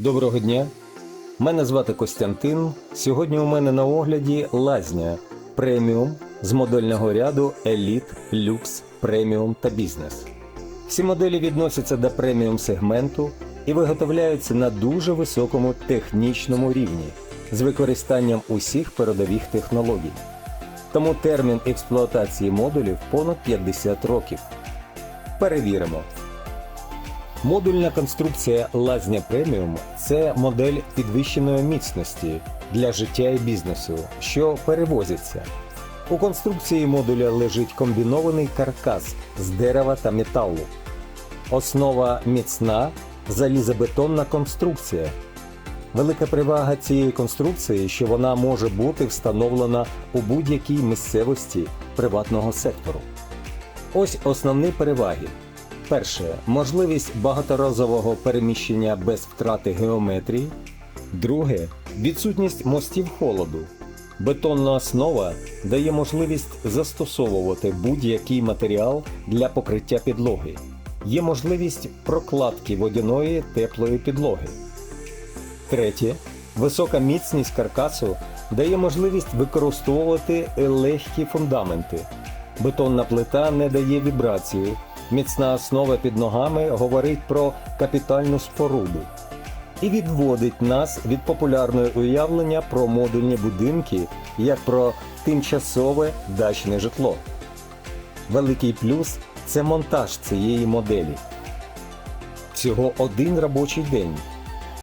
Доброго дня. Мене звати Костянтин. Сьогодні у мене на огляді лазня преміум з модельного ряду Еліт, Люкс, Преміум та Бізнес. Всі моделі відносяться до преміум сегменту і виготовляються на дуже високому технічному рівні з використанням усіх передових технологій. Тому термін експлуатації модулів понад 50 років. Перевіримо. Модульна конструкція лазня преміум це модель підвищеної міцності для життя і бізнесу, що перевозиться. У конструкції модуля лежить комбінований каркас з дерева та металу. Основа міцна залізобетонна конструкція. Велика перевага цієї конструкції, що вона може бути встановлена у будь-якій місцевості приватного сектору. Ось основні переваги. Перше можливість багаторазового переміщення без втрати геометрії. Друге відсутність мостів холоду. Бетонна основа дає можливість застосовувати будь-який матеріал для покриття підлоги. Є можливість прокладки водяної теплої підлоги. Третє. Висока міцність каркасу дає можливість використовувати легкі фундаменти. Бетонна плита не дає вібрації. Міцна основа під ногами говорить про капітальну споруду і відводить нас від популярної уявлення про модульні будинки як про тимчасове дачне житло. Великий плюс це монтаж цієї моделі. Всього один робочий день